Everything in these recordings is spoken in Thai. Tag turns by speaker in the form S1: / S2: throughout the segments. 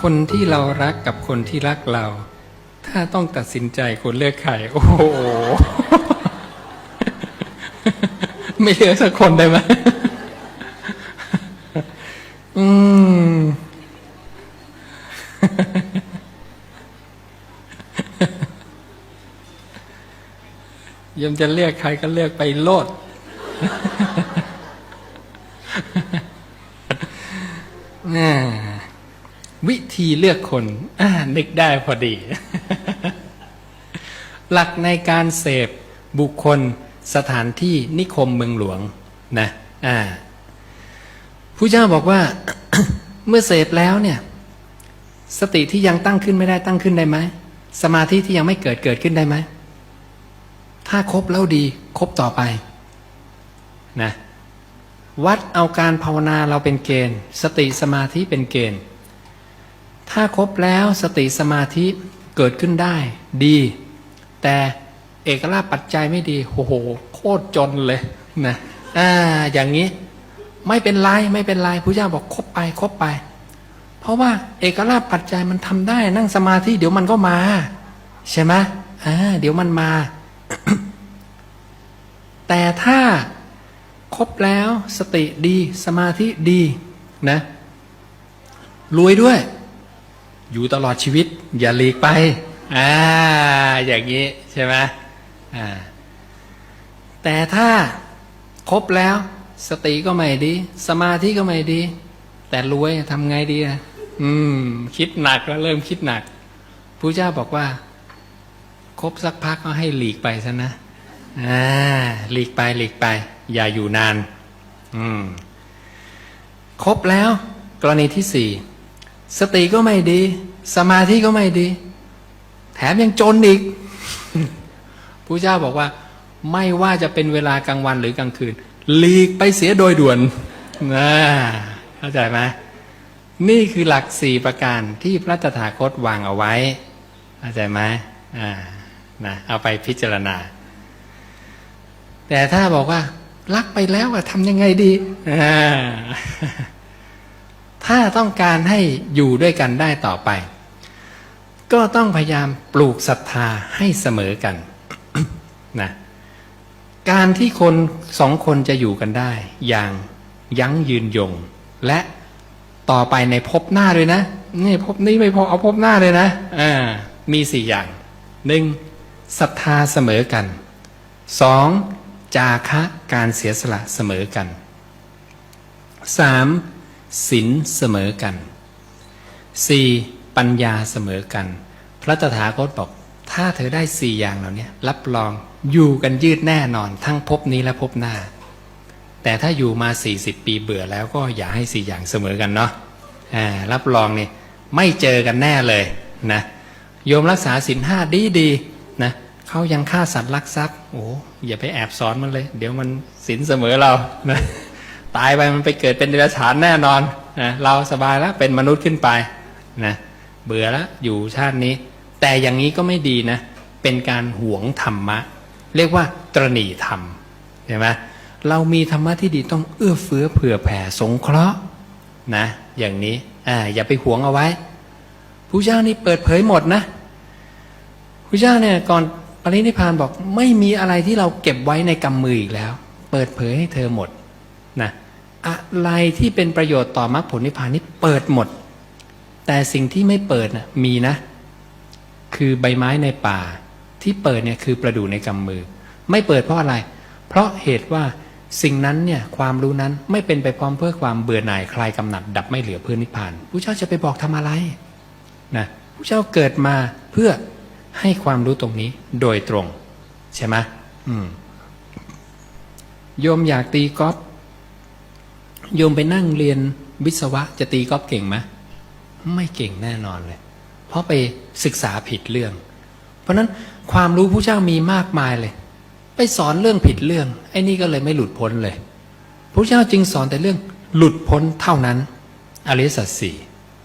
S1: คนที่เรารักกับคนที่รักเรา ถ้าต้องตัดสินใจคนเลือกใครโอ้โห ไม่เหลือสักคนได้ไหมอืมยมจะเลือกใครก็เลือกไปโลดอ่า วิธีเลือกคนนึกได้พอดี หลักในการเสพบุคคลสถานที่นิคมเมืองหลวงนะอ่าผู้เจ้าบอกว่า เมื่อเสพแล้วเนี่ย สติที่ยังตั้งขึ้นไม่ได้ตั้งขึ้นได้ไหมสมาธิที่ยังไม่เกิดเกิดขึ้นได้ไหมถ้าครบแล้วดีครบต่อไปนะวัดเอาการภาวนาเราเป็นเกณฑ์ สติสมาธิเป็นเกณฑ์ ถ้าครบแล้วสติสมาธิเกิดขึ้นได้ดี แต่เอกราชปัจจัยไม่ดีโอ้โหโคตรจนเลยนะอ่าอย่างนี้ไม่เป็นไรไม่เป็นไรพระเจ้าบอกคบไปคบไป เพราะว่าเอกราชปัจจัยมันทำได้นั่งสมาธิเดี๋ยวมันก็มา ใช่ไหมอ่าเดี๋ยวมันมา แต่ถ้าครบแล้วสติดีสมาธิดีนะรวยด้วย อยู่ตลอดชีวิต อย่าหลีกไปอ่าอย่างนี้ใช่ไหมอ่าแต่ถ้าครบแล้ว สติก็ไม่ดี สมาธิก็ไม่ดี แต่รวยทำไงดีอะอืม คิดหนักแล้วเริ่มคิดหนักพระเจ้าบอกว่า ครบสักพักก็ให้หลีกไปซะนะอ่าหลีกไปหลีกไป อย่าอยู่นาน อืมครบแล้ว กรณีที่สี่ สติก็ไม่ดี สมาธิก็ไม่ดี แถมยังจนอีกพระเจ้าบอกว่า ไม่ว่าจะเป็นเวลากลางวันหรือกลางคืนหลีกไปเสียโดยด่วนนะเข้าใจไหมนี่คือหลักสี่ประการที่พระตถาคตวางเอาไว้เข้าใจไหมอ่านะเอาไปพิจารณา แต่ถ้าบอกว่ารักไปแล้วอะทำยังไงดีอ่า ถ้าต้องการให้อยู่ด้วยกันได้ต่อไป ก็ต้องพยายามปลูกศรัทธาให้เสมอกันนะการที่คนสองคนจะอยู่กันได้ อย่างยั้งยืนยง และต่อไปในภพหน้าเลยนะนี่ภพนี้ไม่พอเอาภพหน้าเลยนะอ่ามีสี่อย่างหนึ่งศรัทธาเสมอกันสองจาคะการเสียสละเสมอกันสาม ศีลเสมอกันสี่ปัญญาเสมอกัน พระตถาคตบอก ถ้าเธอได้สี่อย่างเหล่านี้รับรองอยู่กันยืดแน่นอน ทั้งภพนี้และภพหน้า แต่ถ้าอยู่มา 40 ปีเบื่อแล้วก็อย่าให้สี่อย่างเสมอกันเนาะรับรองนี่ไม่เจอกันแน่เลยนะโยมรักษาศีลห้าดีดีๆนะเขายังฆ่าสัตว์ลักทรัพย์โอ้อย่าไปแอบสอนมันเลย เดี๋ยวมันศีลเสมอเรานะ ตายไปมันไปเกิดเป็นเดรัจฉานแน่นอนนะเราสบายแล้วเป็นมนุษย์ขึ้นไปนะเบื่อแล้วอยู่ชาตินี้ แต่อย่างนี้ก็ไม่ดีนะ เป็นการหวงธรรมะ เรียกว่าตรณีธรรมเห็นไหมเรามีธรรมะที่ดีต้องเอื้อเฟื้อเผื่อแผ่สงเคราะห์นะ อย่างนี้อ่าอย่าไปหวงเอาไว้ผู้เจ้านี่เปิดเผยหมดนะผู้เจ้าเนี่ยก่อนปรินิพพานบอกไม่มีอะไรที่เราเก็บไว้ในกำมืออีกแล้ว เปิดเผยให้เธอหมดนะ อะไรที่เป็นประโยชน์ต่อมรรคผลนิพพานนี่เปิดหมด แต่สิ่งที่ไม่เปิดนะมีนะ คือใบไม้ในป่า ที่เปิดเนี่ยคือประดู่ในกำมือ ไม่เปิดเพราะอะไร เพราะเหตุว่าสิ่งนั้นเนี่ยความรู้นั้นไม่เป็นไปพร้อมเพื่อความเบื่อหน่ายคลายกำหนัด ดับไม่เหลือเพื่อนิพพานผู้เจ้าจะไปบอกทำอะไรนะผู้เจ้าเกิดมาเพื่อให้ความรู้ตรงนี้โดยตรง ใช่ไหมอืมโยมอยากตีกอล์ฟ โยมไปนั่งเรียนวิศวะจะตีกอล์ฟเก่งไหมไม่เก่งแน่นอนเลย เพราะไปศึกษาผิดเรื่อง เพราะนั้นความรู้ผู้เจ้ามีมากมายเลย ไปสอนเรื่องผิดเรื่อง ไอ้นี่ก็เลยไม่หลุดพ้นเลยพระเจ้าจึงสอนแต่เรื่องหลุดพ้นเท่านั้น อริสัจสี่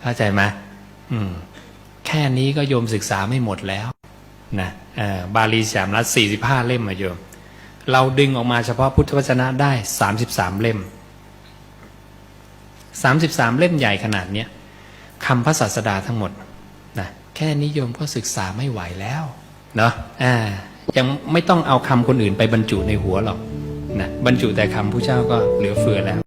S1: เข้าใจไหมอืม แค่นี้ก็โยมศึกษาไม่หมดแล้วนะบาลีสามรัฐสี่สิบห้าเล่มมาโยม เราดึงออกมาเฉพาะพุทธวจนะได้สามสิบสามเล่ม สามสิบสามเล่มใหญ่ขนาดเนี้ยคำพระศาสดาทั้งหมดนะแค่นิยมก็ศึกษาไม่ไหวแล้วเนาะอ่ายังไม่ต้องเอาคำคนอื่นไปบรรจุในหัวหรอกนะบรรจุแต่คำผู้เจ้าก็เหลือเฟือแล้ว